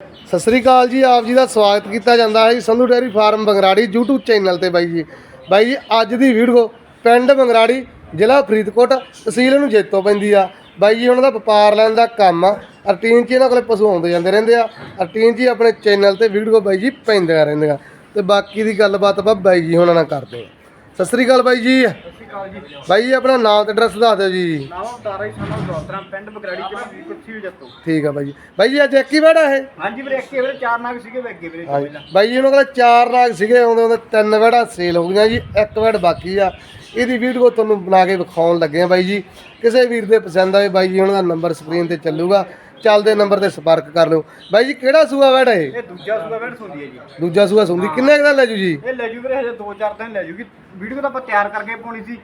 ਸਤਿ ਸ੍ਰੀ ਅਕਾਲ ਜੀ, ਆਪ ਜੀ ਦਾ ਸਵਾਗਤ ਕੀਤਾ ਜਾਂਦਾ ਹੈ ਜੀ Sandhu dairy farm Bangrari YouTube channel ਤੇ ਬਾਈ ਜੀ। ਬਾਈ ਜੀ, ਅੱਜ ਦੀ ਵੀਡੀਓ ਪਿੰਡ ਬੰਗਰਾੜੀ, ਜ਼ਿਲ੍ਹਾ ਫਰੀਦਕੋਟ, ਤਹਿਸੀਲ ਨੂੰ ਜੇਤੋ ਪੈਂਦੀ ਆ। ਬਾਈ ਜੀ ਉਹਨਾਂ ਦਾ ਵਪਾਰ ਲੈਣ ਦਾ ਕੰਮ ਆ। ਰੂਟੀਨ 'ਚ ਇਹਨਾਂ ਕੋਲੇ ਪਸ਼ੂ ਆਉਂਦੇ ਜਾਂਦੇ ਰਹਿੰਦੇ ਆ। ਰੂਟੀਨ 'ਚ ਹੀ ਆਪਣੇ ਚੈਨਲ ਤੇ ਵੀਡੀਓ ਬਾਈ ਜੀ ਪੈਂਦੀਆਂ ਰਹਿੰਦੀਆਂ। ਤੇ ਬਾਕੀ ਦੀ ਗੱਲਬਾਤ ਆਪਾਂ ਬਾਈ ਜੀ ਉਹਨਾਂ ਨਾਲ ਕਰਦੇ ਆ। ਸਤਿ ਸ੍ਰੀ ਅਕਾਲ ਬਾਈ ਜੀ। ਸਤਿ ਸ਼੍ਰੀ ਅਕਾਲ ਜੀ ਬਾਈ ਜੀ ਆਪਣਾ ਨਾਮ ਤੇ ਐਡਰੈਸ ਦੱਸ ਦਿਓ ਜੀ। ਨਾਮ ਤਾਰਾ ਹੀ ਸਾਨੂੰ ਪਿੰਡ ਬਗਰਾੜੀ ਜ਼ਿਲ੍ਹਾ ਜੱਤੋ। ਠੀਕ ਆ ਬਾਈ ਜੀ। ਬਾਈ ਜੀ ਅੱਜ ਇੱਕ ਹੀ ਵੜਾ ਇਹ? ਹਾਂਜੀ ਵੀਰੇ ਅੱਗੇ ਵੀਰੇ ਚਾਰ ਨਾਗ ਸੀਗੇ ਵੇ ਅੱਗੇ ਵੀਰੇ ਹਾਂਜੀ। ਬਾਈ ਜੀ ਉਹਨਾਂ ਕੋਲ ਚਾਰ ਨਾਗ ਸੀਗੇ ਆਉਂਦੇ ਆਉਂਦੇ ਤਿੰਨ ਵੜਾ ਸੇਲ ਹੋ ਗਈਆਂ ਜੀ ਇੱਕ ਵੜ ਬਾਕੀ ਆ। ਇਹਦੀ ਵੀਡੀਓ ਤੁਹਾਨੂੰ ਬਣਾ ਕੇ ਵਿਖਾਉਣ ਲੱਗੇ ਆ ਬਾਈ ਜੀ। ਕਿਸੇ ਵੀਰ ਦੇ ਪਸੰਦ ਆਵੇ ਬਾਈ ਜੀ ਉਹਨਾਂ ਦਾ ਨੰਬਰ ਸਕਰੀਨ ਤੇ ਚੱਲੂਗਾ। ਚੱਲਦੇ ਨੰਬਰ ਤੇ ਸੰਪਰਕ ਕਰ ਲਿਓ। ਬਾਈ ਜੀ ਕਿਹੜਾ ਸੂਆ ਵੜ ਇਹ? ਇਹ ਦੂਜਾ ਸੂਆ ਵੈਣ ਸੁਣਦੀ ਹੈ ਜੀ। ਦੂਜਾ ਸੂਆ ਸੁੰਦੀ ਕਿੰਨੇ ਕੁ ਦਾ ਲੈ ਜੂ ਜੀ? ਇਹ ਲੈ ਜੂ ਵੀਰੇ ਹਜੇ 2-4 ਦਿਨ ਲੈ ਜੂਗੀ। ਵੀਡੀਓ ਤਾਂ ਆਪਾਂ ਤਿਆਰ ਕਰਕੇ ਪਾਉਣੀ ਸੀ।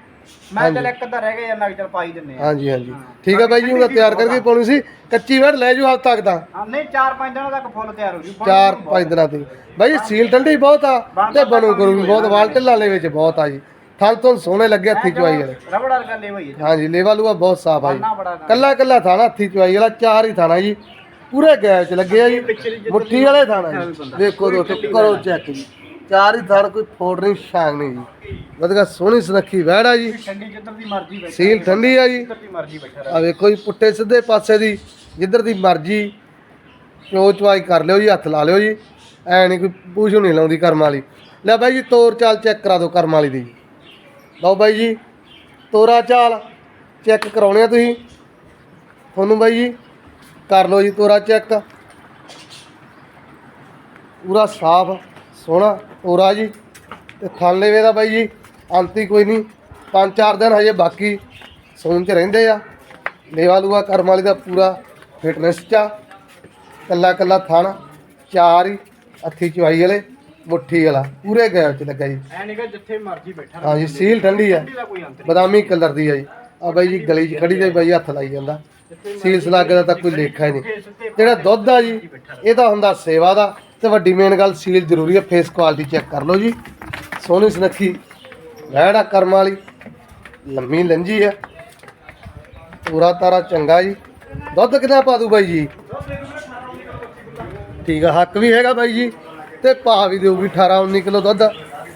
ਮੈਂ ਚੱਲ ਇੱਕ ਅੱਧਾ ਰਹਿ ਗਿਆ ਯਾਰ ਨਾਗ ਚੱਲ ਪਾਈ ਦਿੰਨੇ ਆ ਹਾਂਜੀ ਹਾਂਜੀ। ਠੀਕ ਆ ਬਾਈ ਜੀ ਉਹਦਾ ਤਿਆਰ ਕਰਕੇ ਪਾਉਣੀ ਸੀ। ਕੱਚੀ ਵੜ ਲੈ ਜੂ ਹਫ਼ਤਾ ਤੱਕ ਤਾਂ। ਹਾਂ ਨਹੀਂ 4-5 ਦਿਨਾਂ ਤੱਕ ਫੁੱਲ ਤਿਆਰ ਹੋ ਜੂ। ਚਾਰ ਪੰਜ ਦਿਨਾਂ ਤੇ ਬਾਈ ਜੀ ਸੀਲ ਠੰਡੀ ਬਹੁਤ ਆ ਤੇ ਬਣੂ ਕਰੂਗੀ। ਬਹੁਤ ਵਾਲ ਢਿੱਲਾਂ ਦੇ ਵਿੱਚ ਬਹੁਤ ਆ ਜੀ। ਥਲ ਤੋਂ ਸੋਹਣੇ ਲੱਗੇ ਹੱਥੀ ਚੁਆਈ ਵਾਲੇ। ਰਬੜ ਵਾਲ ਗੱਲ ਇਹ ਹੋਈ ਹੈ ਹਾਂਜੀ ਲੇਵਾ ਲੂਆ ਬਹੁਤ ਸਾਫ਼ ਆ ਜੀ। ਨਾ ਬੜਾ ਕੱਲਾ ਕੱਲਾ ਥਾਣਾ ਹੱਥੀ ਚੁਆਈ ਵਾਲਾ ਚਾਰ ਹੀ ਥਾਣਾ ਜੀ। ਪੂਰੇ ਗੈਪ ਚ ਲੱਗੇ ਆ ਜੀ। ਮੁੱਠੀ ਵਾਲੇ ਥਾਣਾ ਜੀ। ਦੇਖੋ ਦੋਸਤੋ ਕਰੋ ਚੈੱਕ ਜੀ। ਚਾਰ ਹੀ ਥਾਣ ਕੋਈ ਫੋੜ ਨਹੀਂ ਛਾਂਗ ਨਹੀਂ ਜੀ। ਵਧੀਆ ਸੋਹਣੀ ਸੁਨੱਖੀ ਵਹਿੜ ਆ ਜੀ। ਠੰਡੀ ਜਿੱਧਰ ਦੀ ਮਰਜ਼ੀ ਬੈਠਾ। ਸੀਲ ਠੰਡੀ ਆ ਜੀ। ਜਿੱਧਰ ਦੀ ਮਰਜ਼ੀ ਬੈਠਾ। ਆ ਵੇਖੋ ਜੀ ਪੁੱਟੇ ਸਿੱਧੇ ਪਾਸੇ ਦੀ ਜਿੱਧਰ ਦੀ ਮਰਜ਼ੀ ਚੋ ਚਵਾਈ ਕਰ ਲਿਓ ਜੀ ਹੱਥ ਲਾ ਲਿਓ ਜੀ। ਐ ਨਹੀਂ ਕੋਈ ਪੂਛ ਨਹੀਂ ਲਾਉਂਦੀ ਕਰਮ ਵਾਲੀ। ਲੈ ਬਾਈ ਜੀ ਤੋਰ ਚਾਲ ਚੈੱਕ ਕਰਾ ਦਿਓ ਕਰਮ ਵਾਲੀ ਦੀ। ਲਓ ਬਾਈ ਜੀ, ਤੋਰਾ ਚਾਲ ਚੈੱਕ ਕਰਾਉਣੇ ਆ ਤੁਸੀਂ। ਤੁਹਾਨੂੰ ਬਾਈ ਜੀ, ਕਰ ਲਓ ਜੀ ਤੋਰਾ ਚੈੱਕ। ਪੂਰਾ ਸਾਫ਼, ਸੋਹਣਾ ਤੋਰਾ ਜੀ। ਤੇ ਥਾਲੇਵੇ ਦਾ ਬਾਈ ਜੀ ਅੰਤੀ ਕੋਈ ਨਹੀਂ, ਪੰਜ ਚਾਰ ਦਿਨ ਹਜੇ ਬਾਕੀ ਸੌਣ ਚ ਰਹਿੰਦੇ ਆ। ਲੇਵਾ ਲੂਆ ਕਰਮ ਵਾਲੀ ਦਾ ਪੂਰਾ ਫਿਟਨੈਸ ਚ ਆ। ਕੱਲਾ ਕੱਲਾ ਥਣ, ਚਾਰ ਹੀ ਹੱਥੀ ਚਵਾਈ ਵਾਲੇ। ਮੁੱਠੀ ਵਾਲਾ ਪੂਰੇ ਗੈਪ ਚ ਲੱਗਾ ਜੀ। ਐ ਨਹੀਂਗਾ ਜਿੱਥੇ ਮਰਜ਼ੀ ਬੈਠਾ ਹਾਂਜੀ ਸੀਲ ਠੰਡੀ ਆ। ਦਾ ਕੋਈ ਬਦਾਮੀ ਕਲਰ ਦੀ ਆ ਜੀ। ਆ ਬਾਈ ਜੀ ਗਲੀ 'ਚ ਖੜੀ ਤੇ ਬਾਈ ਹੱਥ ਲਾਈ ਜਾਂਦਾ। ਸੀਲ ਸਲਾਗੇ ਦਾ ਤਾਂ ਕੋਈ ਲੇਖਾ ਹੀ ਨਹੀਂ। ਜਿਹੜਾ ਦੁੱਧ ਆ ਜੀ ਇਹ ਤਾਂ ਹੁੰਦਾ ਸੇਵਾ ਦਾ। ਤੇ ਵੱਡੀ ਮੇਨ ਗੱਲ ਸੀਲ ਜ਼ਰੂਰੀ ਹੈ ਫੇਸ ਕੁਆਲਿਟੀ ਚੈੱਕ ਕਰ ਲਓ ਜੀ। ਸੋਹਣੀ ਸੁਨੱਖੀ ਵਹਿੜਾ ਕਰਮ ਵਾਲੀ। ਲੰਮੀ ਲੰਜੀ ਆ। ਪੂਰਾ ਤਾਰਾ ਚੰਗਾ ਜੀ। ਦੁੱਧ ਕਿੰਨਾ ਪਾ ਦੂ ਬਾਈ ਜੀ? ਠੀਕ ਆ ਹੱਕ ਵੀ ਹੈਗਾ ਬਾਈ ਜੀ। ਤੇ ਪਾ ਵੀ ਦੇਊਗੀ 18 19 ਕਿਲੋ ਦੁੱਧ।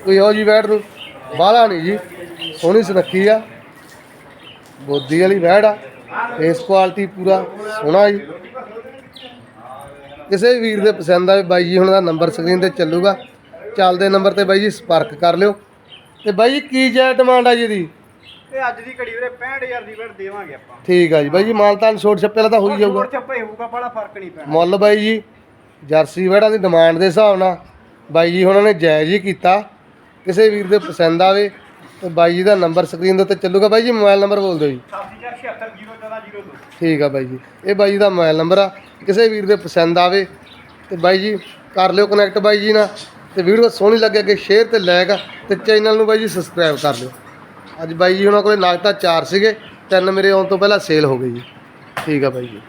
ਕੋਈ ਹੋ ਜੀ ਵੈੜ ਨੂੰ ਬਾਹਲਾ ਨਹੀਂ ਜੀ ਸੋਹਣੀ ਸੁਨੱਖੀ ਆ। ਬੋਦੀ ਵਾਲੀ ਵੈੜ ਆ ਫੇਸ ਕੁਆਲਿਟੀ ਪੂਰਾ ਸੋਹਣਾ ਜੀ। ਕਿਸੇ ਵੀਰ ਦੇ ਪਸੰਦ ਆਵੇ ਬਾਈ ਜੀ ਹੁਣ ਦਾ ਨੰਬਰ ਸਕਰੀਨ ਤੇ ਚੱਲੂਗਾ। ਚੱਲਦੇ ਨੰਬਰ ਤੇ ਬਾਈ ਜੀ ਸੰਪਰਕ ਕਰ ਲਿਓ। ਤੇ ਬਾਈ ਜੀ ਕੀ ਜੈ ਡਿਮਾਂਡ ਆ ਜੀ ਦੀ ਇਹ ਅੱਜ ਦੀ ਘੜੀ ਵੀਰੇ 65000 ਦੀ ਬੈਠ ਦੇਵਾਂਗੇ ਆਪਾਂ। ਠੀਕ ਆ ਜੀ ਬਾਈ ਜੀ ਮਾਲਤਾਨ ਛੋਟ ਛੱਪੇ ਵਾਲਾ ਤਾਂ ਹੋ ਹੀ ਜਾਊਗਾ। ਹੋਰ ਛੱਪੇ ਹੋਊਗਾ ਬੜਾ ਫ਼ਰਕ ਨਹੀਂ ਪੈਣਾ। ਮੁੱਲ ਬਾਈ ਜੀ ਜਰਸੀ ਵੜਾ ਦੀ ਡਿਮਾਂਡ ਦੇ ਹਿਸਾਬ ਨਾਲ ਬਾਈ ਜੀ ਉਹਨਾਂ ਨੇ ਜਾਇਜ਼ ਹੀ ਕੀਤਾ। ਕਿਸੇ ਵੀਰ ਦੇ ਪਸੰਦ ਆਵੇ ਤੇ ਬਾਈ ਜੀ ਦਾ ਨੰਬਰ ਸਕਰੀਨ ਦੇ ਉੱਤੇ ਚੱਲੂਗਾ। ਬਾਈ ਜੀ ਮੋਬਾਈਲ ਨੰਬਰ ਬੋਲ ਦਿਓ ਜੀ। 707601402 ਠੀਕ ਆ ਬਾਈ ਜੀ। ਇਹ ਬਾਈ ਜੀ ਦਾ ਮੋਬਾਈਲ ਨੰਬਰ ਆ। ਕਿਸੇ ਵੀਰ ਦੇ ਪਸੰਦ ਆਵੇ ਤੇ ਬਾਈ ਜੀ, ਕਰ ਲਿਓ ਕਨੈਕਟ ਬਾਈ ਜੀ ਨਾਲ ਤੇ ਵੀਡੀਓ ਸੋਹਣੀ ਲੱਗੇ ਕਿ ਸ਼ੇਅਰ ਤੇ ਲਾਇਕ ਤੇ ਚੈਨਲ ਨੂੰ ਬਾਈ ਜੀ ਸਬਸਕ੍ਰਾਈਬ ਕਰ ਲਿਓ। ਅੱਜ ਬਾਈ ਜੀ ਉਹਨਾਂ ਕੋਲੇ ਨਾਗਤਾ ਚਾਰ ਸੀਗੇ। ਤਿੰਨ ਮੇਰੇ ਆਉਣ ਤੋਂ ਪਹਿਲਾਂ ਸੇਲ ਹੋ ਗਈ ਜੀ। ਠੀਕ ਆ ਬਾਈ ਜੀ।